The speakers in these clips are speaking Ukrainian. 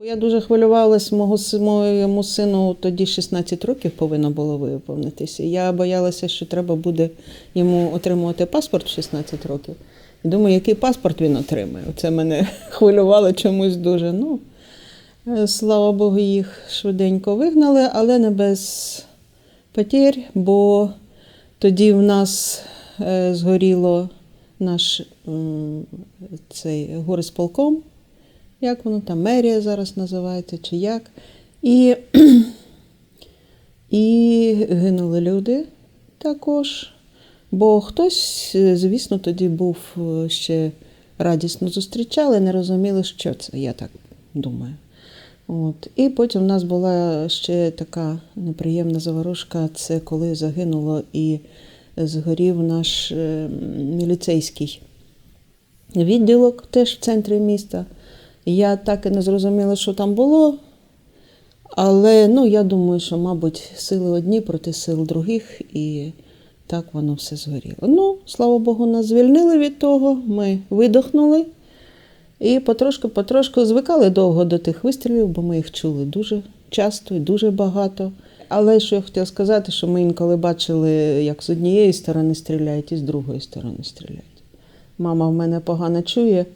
Я дуже хвилювалась, мого моєму сину тоді 16 років повинно було виповнитися. Я боялася, що треба буде йому отримувати паспорт в 16 років. І думаю, який паспорт він отримає. Це мене хвилювало чомусь дуже. Ну, е, слава Богу, їх швиденько вигнали, але не без потерь, бо тоді в нас е, згоріло наш цей горисполком як воно там, мерія зараз називається, чи як. І, і гинули люди також. Бо хтось, е, звісно, тоді був е, ще радісно зустрічали, не розуміли, що це, я так думаю. От. І потім в нас була ще така неприємна заворушка, це коли загинуло і згорів наш е, міліцейський відділок теж в центрі міста. Я так і не зрозуміла, що там було. Але ну, я думаю, що, мабуть, сили одні проти сил других, і так воно все згоріло. Ну, слава Богу, нас звільнили від того, ми видохнули і потрошку-потрошку звикали довго до тих вистрілів, бо ми їх чули дуже часто і дуже багато. Але що я хотіла сказати, що ми інколи бачили, як з однієї сторони стріляють, і з другої сторони стріляють. Мама в мене погано чує,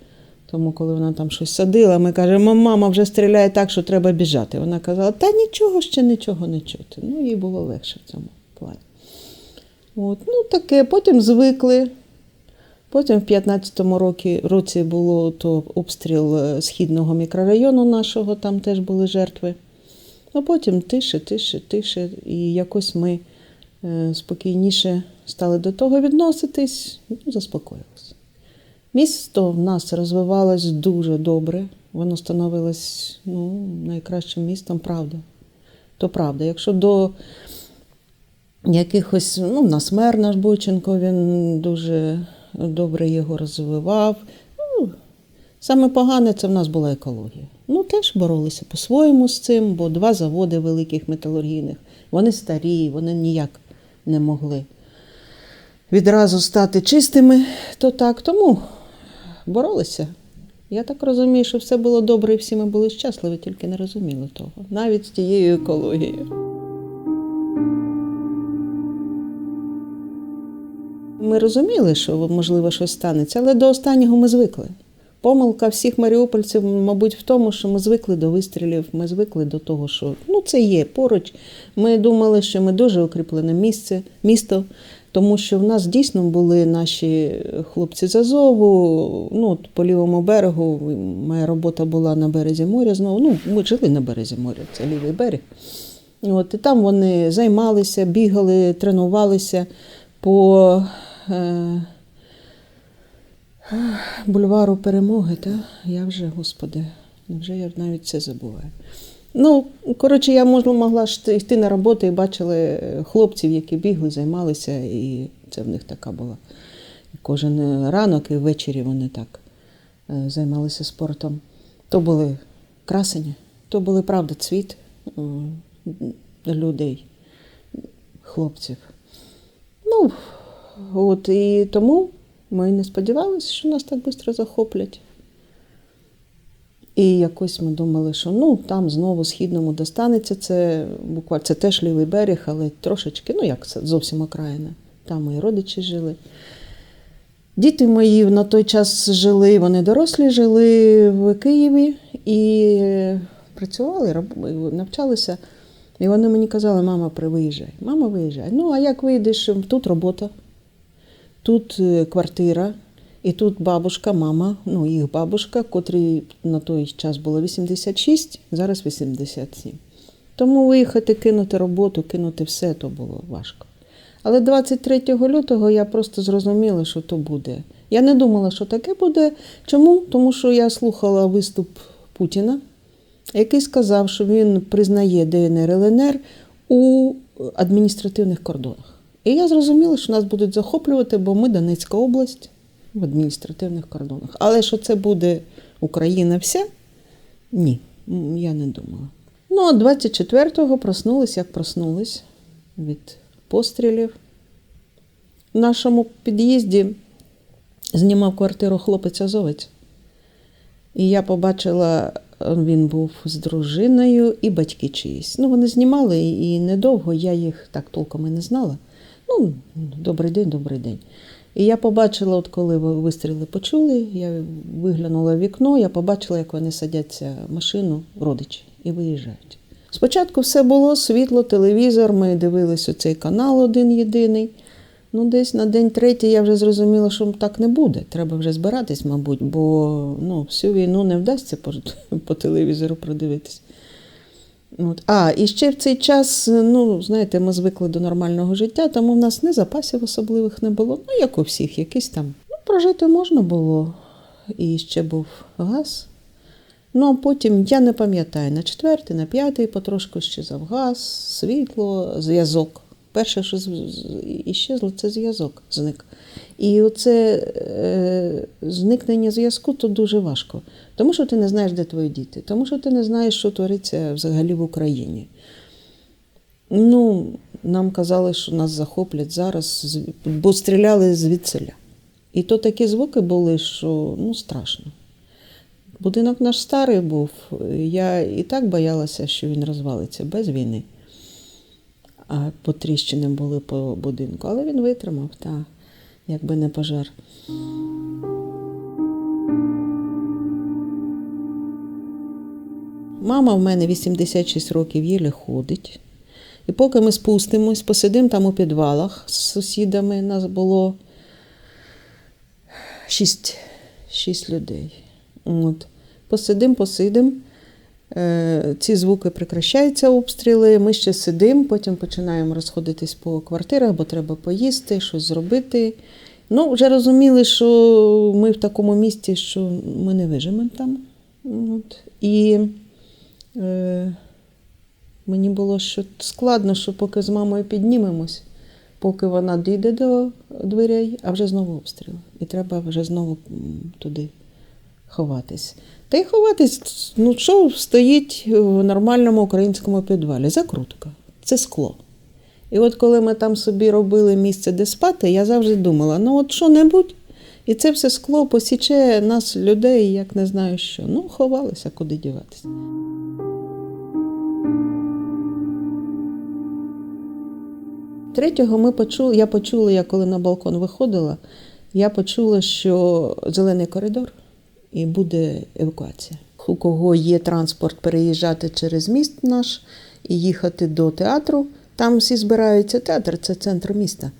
тому коли вона там щось садила, ми кажемо, мама вже стріляє так, що треба біжати. Вона казала, та нічого ще нічого не чути. Ну, їй було легше в цьому плані. От, ну таке, потім звикли. Потім в 15-му році, році було то обстріл е, східного мікрорайону нашого, там теж були жертви. А потім тише, тише, тише. І якось ми е, спокійніше стали до того відноситись, ну, заспокоїлися. Місто в нас розвивалось дуже добре. Воно становилось ну, найкращим містом, правда. То правда. Якщо до якихось, ну, в нас мер наш Бойченко, він дуже добре його розвивав. Ну, саме погане це в нас була екологія. Ну, теж боролися по-своєму з цим, бо два заводи великих металургійних, вони старі, вони ніяк не могли відразу стати чистими, то так. Тому боролися. Я так розумію, що все було добре і всі ми були щасливі, тільки не розуміли того. Навіть з тією екологією. Ми розуміли, що можливо щось станеться, але до останнього ми звикли. Помилка всіх маріупольців, мабуть, в тому, що ми звикли до вистрілів, ми звикли до того, що ну це є поруч. Ми думали, що ми дуже укріплене місце, місто, тому що в нас дійсно були наші хлопці з Азову. Ну, по лівому берегу моя робота була на березі моря знову. Ну, ми жили на березі моря, це лівий берег. От, і там вони займалися, бігали, тренувалися по е, бульвару перемоги, та? я вже, господи, вже я навіть це забуваю. Ну, коротше, я можна, могла йти на роботу і бачили е, хлопців, які бігли, займалися, і це в них така була. Кожен ранок і ввечері вони так е, займалися спортом. То були красені, то були правда цвіт е, людей, хлопців. Ну, от і тому ми не сподівалися, що нас так швидко захоплять. І якось ми думали, що ну там знову східному достанеться. Це буквально це теж лівий берег, але трошечки, ну як це зовсім окраїна. Там мої родичі жили. Діти мої на той час жили, вони дорослі, жили в Києві і працювали, навчалися. І вони мені казали, мама, виїжджай, мама, виїжджай. Ну, а як вийдеш? Тут робота, тут е, квартира, і тут бабушка, мама, ну, їх бабушка, котрій на той час було 86, зараз 87. Тому виїхати, кинути роботу, кинути все, то було важко. Але 23 лютого я просто зрозуміла, що то буде. Я не думала, що таке буде. Чому? Тому що я слухала виступ Путіна, який сказав, що він признає ДНР ЛНР у адміністративних кордонах. І я зрозуміла, що нас будуть захоплювати, бо ми Донецька область в адміністративних кордонах. Але що це буде Україна вся? Ні, я не думала. Ну, а 24-го проснулись, як проснулись від пострілів. В нашому під'їзді знімав квартиру хлопець азовець. І я побачила він був з дружиною і батьки чиїсь. Ну, вони знімали і недовго, я їх так толком і не знала. Ну, добрий день, добрий день. І я побачила, от коли вистріли почули, я виглянула в вікно, я побачила, як вони садяться в машину, родичі, і виїжджають. Спочатку все було світло, телевізор, ми дивились оцей канал один єдиний. Ну, десь на день третій я вже зрозуміла, що так не буде. Треба вже збиратись, мабуть, бо ну, всю війну не вдасться по, по телевізору продивитись. От. А, і ще в цей час, ну, знаєте, ми звикли до нормального життя, тому в нас не запасів особливих не було. Ну, як у всіх, якісь там. Ну, прожити можна було. І ще був газ. Ну, а потім, я не пам'ятаю, на четвертий, на п'ятий потрошку ще газ, світло, зв'язок. Перше, що іщезло, це зв'язок зник. І оце е, зникнення зв'язку то дуже важко. Тому що ти не знаєш, де твої діти, тому що ти не знаєш, що твориться взагалі в Україні. Ну, нам казали, що нас захоплять зараз, бо стріляли звідсиля. І то такі звуки були, що ну, страшно. Будинок наш старий був. Я і так боялася, що він розвалиться без війни. А потріщини були по будинку. Але він витримав, так, якби не пожар. Мама в мене 86 років єле ходить. І поки ми спустимось, посидимо там у підвалах з сусідами, нас було шість, шість людей. От. Посидим, посидим. Е, ці звуки прекращаються, обстріли. Ми ще сидимо, потім починаємо розходитись по квартирах, бо треба поїсти, щось зробити. Ну, вже розуміли, що ми в такому місці, що ми не виживемо там. От. І е, мені було що складно, що поки з мамою піднімемось, поки вона дійде до дверей, а вже знову обстріл. І треба вже знову туди ховатись. Та й ховатись, ну що стоїть в нормальному українському підвалі? Закрутка. Це скло. І от коли ми там собі робили місце, де спати, я завжди думала, ну от що-небудь, і це все скло посіче нас, людей, як не знаю що. Ну, ховалися, куди діватися. Третього ми почули, я почула, я коли на балкон виходила, я почула, що зелений коридор і буде евакуація. У кого є транспорт переїжджати через міст наш і їхати до театру, там всі збираються. Театр це центр міста.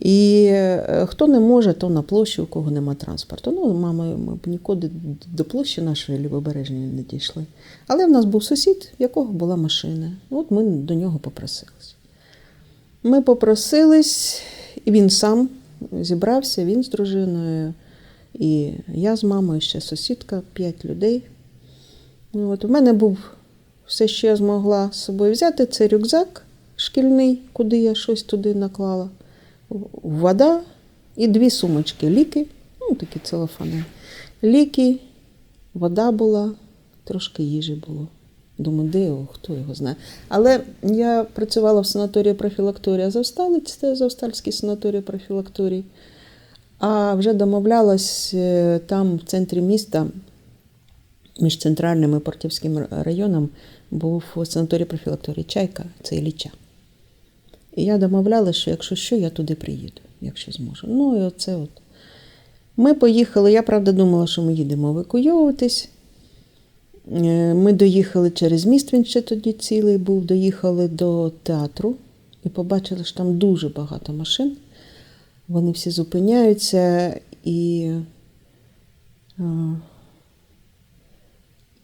І е, хто не може, то на площі, у кого нема транспорту. Ну, мамою ми б нікуди до площі нашої лівобережної не дійшли. Але в нас був сусід, в якого була машина. От ми до нього попросилися. Ми попросились, і він сам зібрався, він з дружиною, і я з мамою, ще сусідка, п'ять людей. Ну, от, в мене був все, що я змогла з собою взяти, це рюкзак шкільний, куди я щось туди наклала, вода і дві сумочки. Ліки, ну такі целофани. Ліки, вода була, трошки їжі було. Думаю, де його, хто його знає. Але я працювала в санаторії профілакторії Азовсталець, це Азовстальський санаторій профілакторій. А вже домовлялась е, там, в центрі міста, між центральним і Портівським районом, був санаторій профілакторії Чайка, це Ілліча. І я домовлялася, що якщо що, я туди приїду, якщо зможу. Ну і оце от. Ми поїхали. Я правда думала, що ми їдемо евакуйовуватись. Е, Ми доїхали через міст, він ще тоді цілий був. Доїхали до театру і побачили, що там дуже багато машин. Вони всі зупиняються і. е,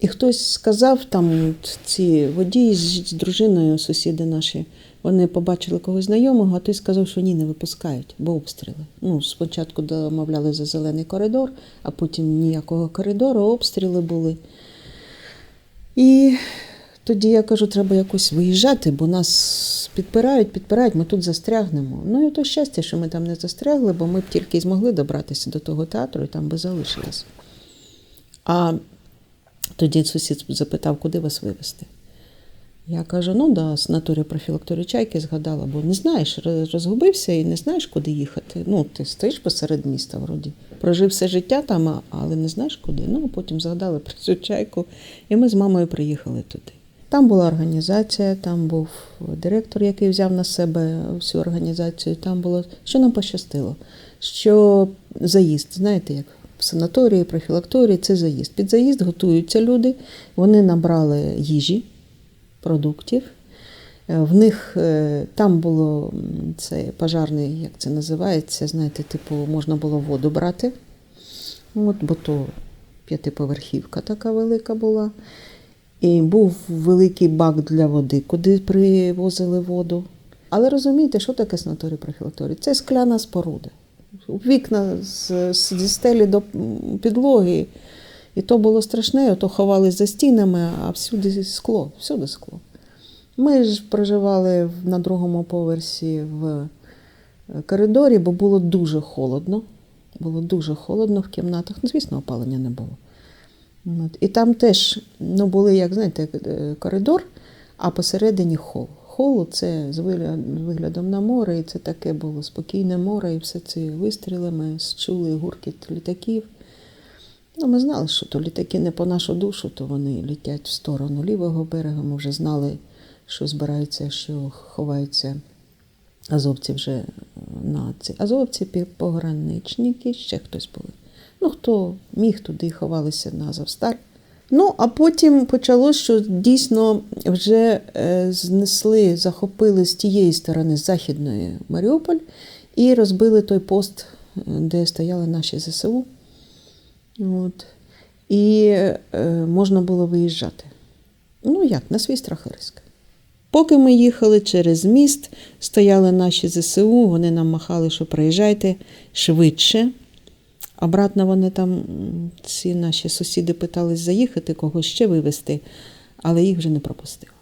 І хтось сказав, там ці водії з дружиною, сусіди наші, вони побачили когось знайомого, а той сказав, що ні, не випускають, бо обстріли. Ну, спочатку домовляли за зелений коридор, а потім ніякого коридору, обстріли були. І тоді я кажу, треба якось виїжджати, бо нас підпирають, підпирають, ми тут застрягнемо. Ну і то щастя, що ми там не застрягли, бо ми б тільки й змогли добратися до того театру і там би залишились. А тоді сусід запитав, куди вас вивезти. Я кажу: ну да, санаторію профілакторію чайки згадала, бо не знаєш, розгубився і не знаєш, куди їхати. Ну, ти стоїш посеред міста, вроді. Прожив все життя там, але не знаєш куди. Ну, а потім згадали про цю чайку, і ми з мамою приїхали туди. Там була організація, там був директор, який взяв на себе всю організацію. Там було, що нам пощастило, що заїзд, знаєте, як в санаторії, профілакторії, це заїзд. Під заїзд готуються люди, вони набрали їжі, продуктів. В них е, там було це пожарний, як це називається, знаєте, типу, можна було воду брати. От, бо то п'ятиповерхівка така велика була. І був великий бак для води, куди привозили воду. Але розумієте, що таке санаторій профілакторій? Це скляна споруда. Вікна з, зі стелі до підлоги. І то було страшне, то ховались за стінами, а всюди скло, всюди скло. Ми ж проживали на другому поверсі в е, коридорі, бо було дуже холодно. Було дуже холодно в кімнатах. Ну, звісно, опалення не було. От. І там теж ну, були, як знаєте, е, коридор, а посередині хол. Хол це з виглядом на море, і це таке було спокійне море, і все ці вистріли ми чули гуркіт літаків. Ну, ми знали, що то літаки не по нашу душу, то вони літять в сторону лівого берега. Ми вже знали, що збираються, що ховаються азовці вже на ці. Азовці, пограничники, ще хтось були. Ну, хто міг туди ховалися на Азовсталь. Ну, а потім почалося, що дійсно вже е, знесли, захопили з тієї сторони західної Маріуполь і розбили той пост, е, де стояли наші ЗСУ. От. І е, можна було виїжджати. Ну як, на свій страх і риск. Поки ми їхали через міст, стояли наші ЗСУ, вони нам махали, що приїжджайте швидше. Обратно вони там, ці наші сусіди питались заїхати, когось ще вивезти, але їх вже не пропустили.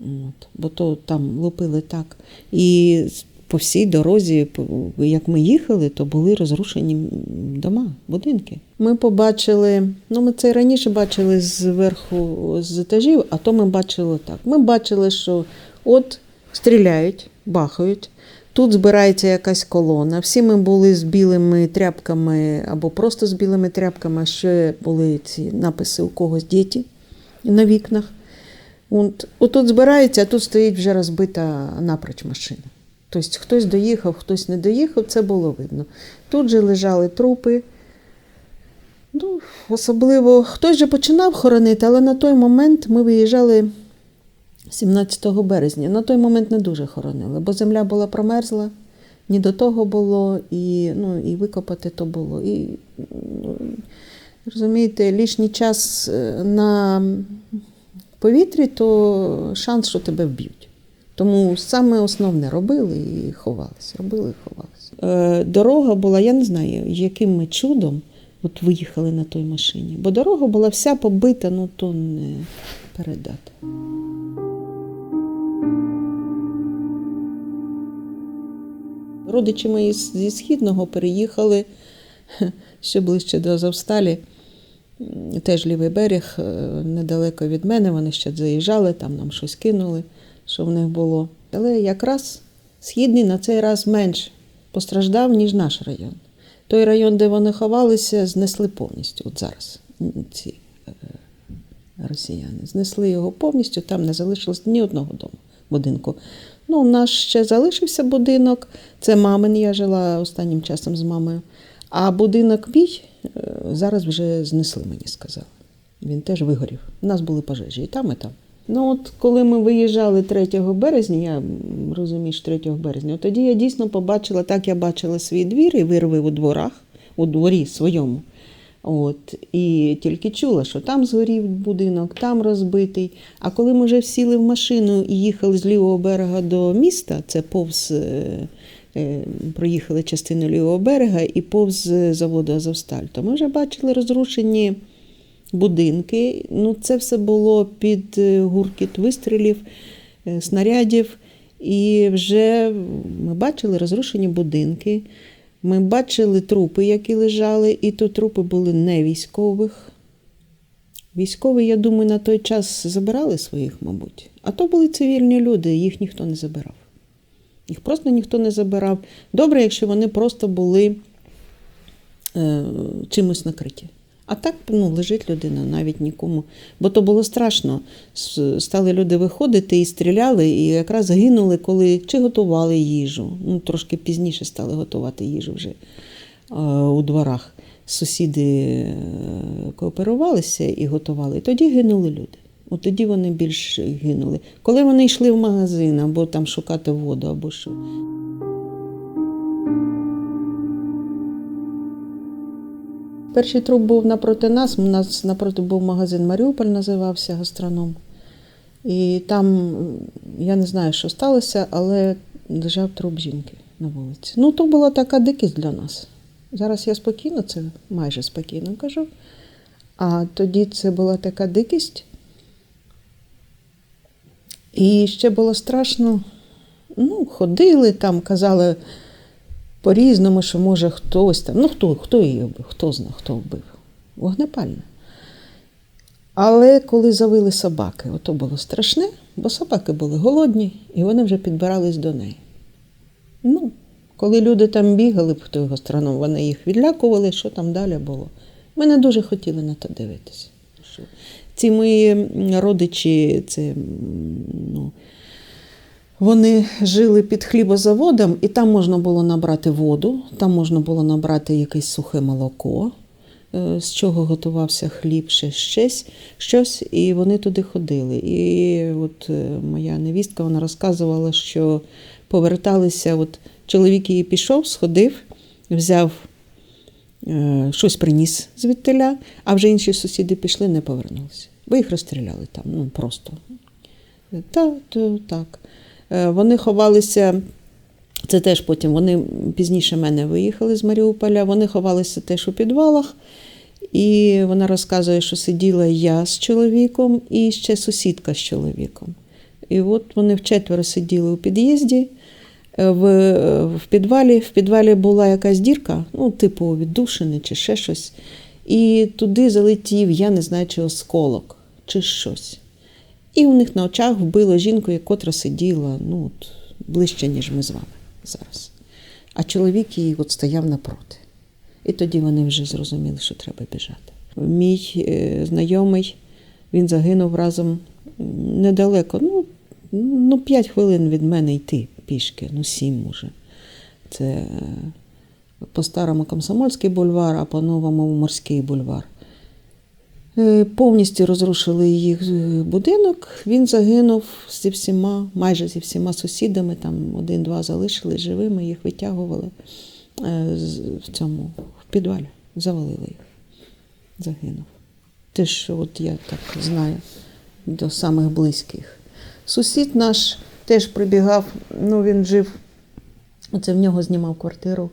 От. Бо то там лупили так. І по всій дорозі, як ми їхали, то були розрушені дома, будинки. Ми побачили, ну ми це раніше бачили зверху з етажів, а то ми бачили так. Ми бачили, що от стріляють, бахають. Тут збирається якась колона. Всі ми були з білими тряпками або просто з білими тряпками, а ще були ці написи у когось діти на вікнах. От, отут збирається, а тут стоїть вже розбита напроч машина. Тобто хтось доїхав, хтось не доїхав, це було видно. Тут же лежали трупи. Ну, особливо хтось же починав хоронити, але на той момент ми виїжджали 17 березня. На той момент не дуже хоронили, бо земля була промерзла, ні до того було, і, ну, і викопати то було. І, ну, розумієте, лишній час е, на повітрі, то шанс, що тебе вб'ють. Тому саме основне робили і ховалися, робили і ховалися. Е, дорога була, я не знаю, яким ми чудом от виїхали на той машині. Бо дорога була вся побита, ну то не передати. Родичі мої зі Східного переїхали ще ближче до Азовсталі. Теж лівий берег, е, недалеко від мене. Вони ще заїжджали, там нам щось кинули, що в них було. Але якраз східний на цей раз менш постраждав, ніж наш район. Той район, де вони ховалися, знесли повністю. От зараз ці е, росіяни знесли його повністю, там не залишилось ні одного дому, будинку. Ну, у нас ще залишився будинок. Це мамин, я жила останнім часом з мамою. А будинок мій е, зараз вже знесли, мені сказали. Він теж вигорів. У нас були пожежі і там, і там. Ну, от коли ми виїжджали 3 березня, я м, розумієш, 3 березня, тоді я дійсно побачила, так я бачила свій двір і вирви у дворах, у дворі своєму. От, і тільки чула, що там згорів будинок, там розбитий. А коли ми вже сіли в машину і їхали з лівого берега до міста, це повз е, е, проїхали частину лівого берега і повз е, заводу Азовсталь, то ми вже бачили розрушені будинки. Ну, це все було під гуркіт вистрілів, снарядів. І вже ми бачили розрушені будинки. Ми бачили трупи, які лежали, і то трупи були не військових. Військові, я думаю, на той час забирали своїх, мабуть. А то були цивільні люди, їх ніхто не забирав. Їх просто ніхто не забирав. Добре, якщо вони просто були е, чимось накриті. А так ну, лежить людина, навіть нікому. Бо то було страшно. Стали люди виходити і стріляли, і якраз гинули, коли чи готували їжу. Ну, трошки пізніше стали готувати їжу вже у дворах. Сусіди е, кооперувалися і готували. І тоді гинули люди. От тоді вони більш гинули. Коли вони йшли в магазин або там шукати воду, або що. Перший труп був напроти нас. У нас напроти був магазин Маріуполь, називався гастроном. І там я не знаю, що сталося, але лежав труп жінки на вулиці. Ну, то була така дикість для нас. Зараз я спокійно, це майже спокійно кажу. А тоді це була така дикість. І ще було страшно. Ну, ходили там, казали по-різному, що може хтось там. Ну, хто, хто її вбив, хто знає, хто вбив. Вогнепальне. Але коли завили собаки, ото було страшне, бо собаки були голодні, і вони вже підбирались до неї. Ну, коли люди там бігали в той гастроном, вони їх відлякували, що там далі було. Ми не дуже хотіли на то дивитися. Ці мої родичі, це вони жили під хлібозаводом, і там можна було набрати воду, там можна було набрати якесь сухе молоко, е, з чого готувався хліб, ще щось, щось, і вони туди ходили. І от е, моя невістка вона розказувала, що поверталися, от чоловік її пішов, сходив, взяв е, щось приніс звідтиля, а вже інші сусіди пішли, не повернулися. Бо їх розстріляли там, ну просто. Та, то, так. Е, Вони ховалися, це теж потім, вони пізніше мене виїхали з Маріуполя, вони ховалися теж у підвалах. І вона розказує, що сиділа я з чоловіком і ще сусідка з чоловіком. І от вони вчетверо сиділи у під'їзді. Е, В, в підвалі. В підвалі була якась дірка, ну, типу віддушини чи ще щось. І туди залетів, я не знаю, чи осколок, чи щось. І у них на очах вбило жінку, котра сиділа ну, от, ближче, ніж ми з вами зараз. А чоловік її от стояв напроти. І тоді вони вже зрозуміли, що треба біжати. Мій е, знайомий, він загинув разом недалеко. Ну, ну, 5 хвилин від мене йти пішки, ну 7 може. Це е, по старому Комсомольський бульвар, а по новому Морський бульвар. Е, Повністю розрушили їх е, будинок. Він загинув зі всіма, майже зі всіма сусідами. Там один-два залишили живими, їх витягували е, в цьому в підвалі. Завалили їх. Загинув. Те, що от я так знаю до самих близьких. Сусід наш теж прибігав, ну він жив, оце в нього знімав квартиру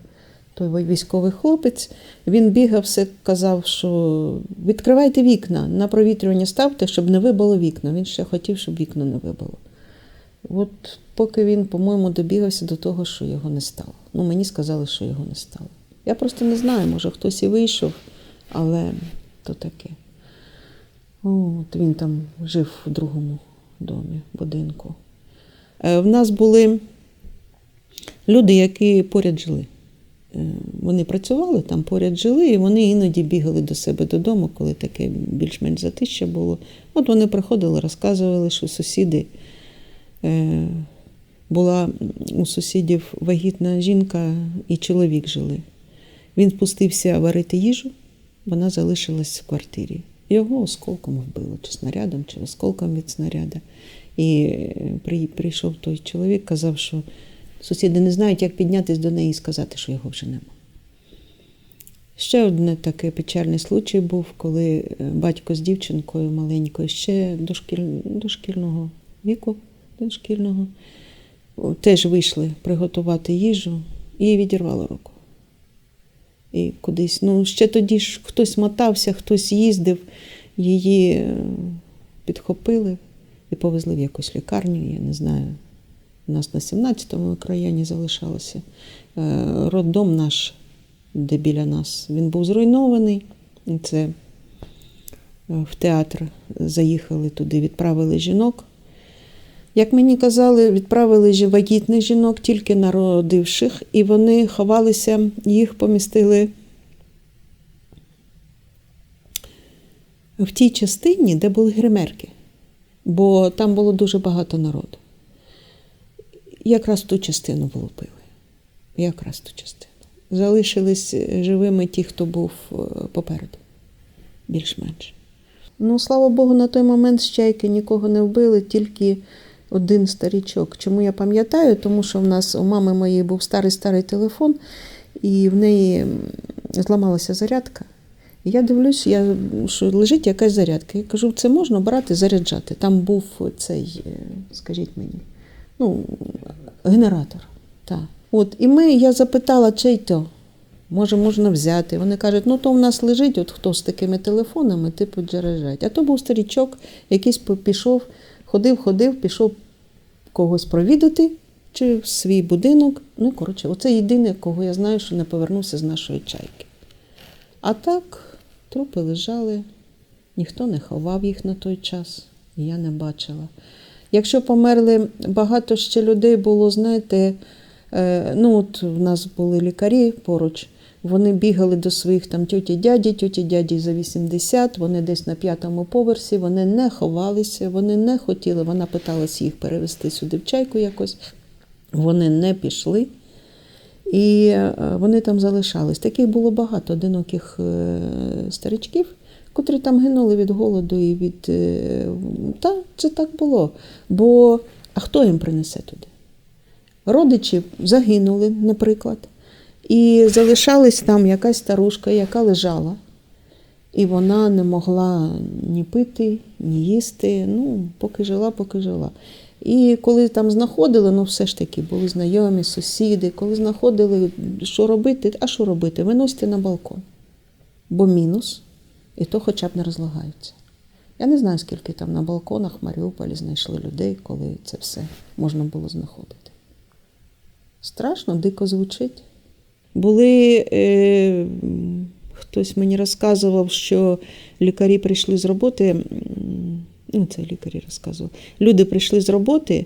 той військовий хлопець. Він бігав, все казав, що відкривайте вікна, на провітрювання ставте, щоб не вибило вікна. Він ще хотів, щоб вікна не вибило. От поки він, по-моєму, добігався до того, що його не стало. Ну, мені сказали, що його не стало. Я просто не знаю, може хтось і вийшов, але то таке. От він там жив у другому домі, будинку. Е, В нас були люди, які поряд жили. Е, Вони працювали там, поряд жили, і вони іноді бігали до себе додому, коли таке більш-менш затище було. От вони приходили, розказували, що сусіди е, була у сусідів вагітна жінка і чоловік жили. Він спустився варити їжу, вона залишилась в квартирі. Його осколком вбило, чи снарядом, чи осколком від снаряда. І е, прийшов той чоловік, казав, що сусіди не знають, як піднятися до неї і сказати, що його вже нема. Ще один такий печальний случай був, коли е, батько з дівчинкою маленькою, ще дошкіль... дошкільного віку, дошкільного, теж вийшли приготувати їжу і відірвало руку. І кудись, ну, ще тоді ж хтось мотався, хтось їздив, її е, підхопили і повезли в якусь лікарню, я не знаю. У нас на 17-му країні залишалося. Е, Роддом наш, де біля нас, він був зруйнований. Це в театр заїхали туди, відправили жінок. Як мені казали, відправили вагітних жінок, тільки народивших, і вони ховалися, їх помістили в тій частині, де були гримерки, бо там було дуже багато народу. Якраз ту частину влупили. Якраз ту частину. Залишились живими ті, хто був е, попереду, більш-менш. Ну, слава Богу, на той момент з чайки нікого не вбили, тільки один старічок. Чому я пам'ятаю? Тому що в нас у мами моєї був старий-старий телефон, і в неї зламалася зарядка. Я дивлюсь, я, що лежить якась зарядка. Я кажу, це можна брати, заряджати. Там був цей, е, скажіть мені, ну, генератор. Так. От, і ми, я запитала, чий то. Може, можна взяти. Вони кажуть, ну то в нас лежить, от хто з такими телефонами, типу заряджать. А то був старічок, якийсь пішов, ходив, ходив, пішов когось провідати чи в свій будинок. Ну, коротше, оце єдине, кого я знаю, що не повернувся з нашої чайки. А так, трупи лежали, ніхто не ховав їх на той час, і я не бачила. Якщо померли, багато ще людей було, знаєте, е, ну от в нас були лікарі поруч, вони бігали до своїх там тьоті дяді, тьоті дяді за 80, вони десь на п'ятому поверсі, вони не ховалися, вони не хотіли, вона питалася їх перевести сюди в чайку якось. Вони не пішли. І е, вони там залишались. Таких було багато одиноких е, старичків, котрі там гинули від голоду і від. е, Та, це так було. Бо а хто їм принесе туди? Родичі загинули, наприклад, і залишалась там якась старушка, яка лежала. І вона не могла ні пити, ні їсти. Ну, поки жила, поки жила. І коли там знаходили, ну все ж таки були знайомі, сусіди, коли знаходили, що робити, а що робити? Виносьте на балкон. Бо мінус, і то хоча б не розлагаються. Я не знаю, скільки там на балконах в Маріуполі знайшли людей, коли це все можна було знаходити. Страшно, дико звучить. Були, е, хтось мені розказував, що лікарі прийшли з роботи. Ну, це лікарі розказував. Люди прийшли з роботи,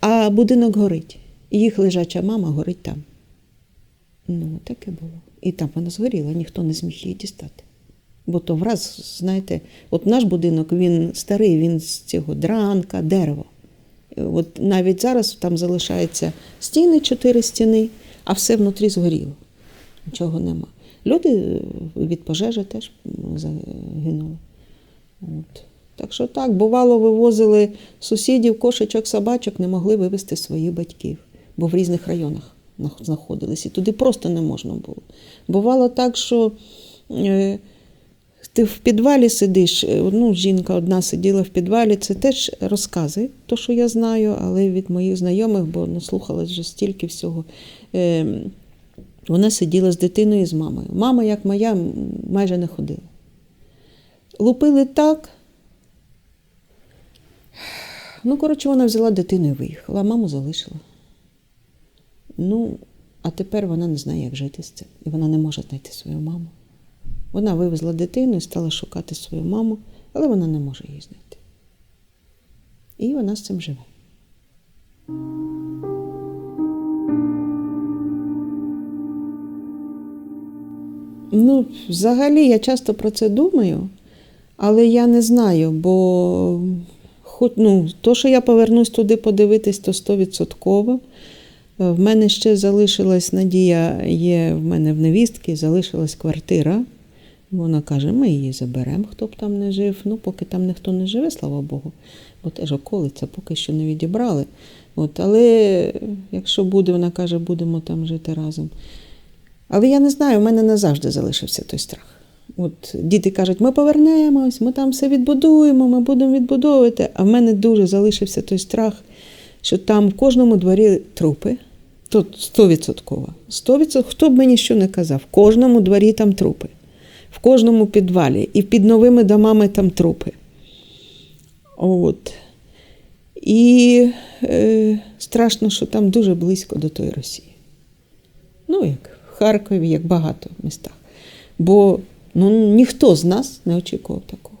а будинок горить. І їх лежача мама горить там. Ну, таке було. І там вона згоріла, ніхто не зміг її дістати. Бо то враз, знаєте, от наш будинок він старий, він з цього дранка, дерево. От навіть зараз там залишаються стіни, чотири стіни, а все внутрі згоріло. Нічого нема. Люди е, від пожежі теж загинули. От. Так що так, бувало, вивозили сусідів, кошечок, собачок, не могли вивезти своїх батьків, бо в різних районах знаходились. І туди просто не можна було. Бувало так, що е, ти в підвалі сидиш, е, ну, жінка одна сиділа в підвалі, це теж розкази, то, що я знаю, але від моїх знайомих, бо наслухалась вже стільки всього. Е, вона сиділа з дитиною і з мамою. Мама, як моя, майже не ходила. Лупили так. Ну, коротше, вона взяла дитину і виїхала, а маму залишила. Ну, а тепер вона не знає, як жити з цим. І вона не може знайти свою маму. Вона вивезла дитину і стала шукати свою маму, але вона не може її знайти. І вона з цим живе. Ну, взагалі, я часто про це думаю, але я не знаю, бо ну, то, що я повернусь туди подивитись, то стовідсотково. В мене ще залишилась надія, є в мене в невістки, залишилась квартира. Вона каже, ми її заберемо, хто б там не жив. Ну, поки там ніхто не живе, слава Богу, бо теж околиця поки що не відібрали. От, але якщо буде, вона каже, будемо там жити разом. Але я не знаю, в мене не завжди залишився той страх. От діти кажуть, ми повернемось, ми там все відбудуємо, ми будемо відбудовувати. А в мене дуже залишився той страх, що там в кожному дворі трупи. Тут стовідсотково. Стовідсотково, хто б мені що не казав, в кожному дворі там трупи, в кожному підвалі, і під новими домами там трупи. От. І е, страшно, що там дуже близько до тої Росії. Ну, як в Харкові, як багато в містах. Бо Ну, ніхто з нас не очікував такого.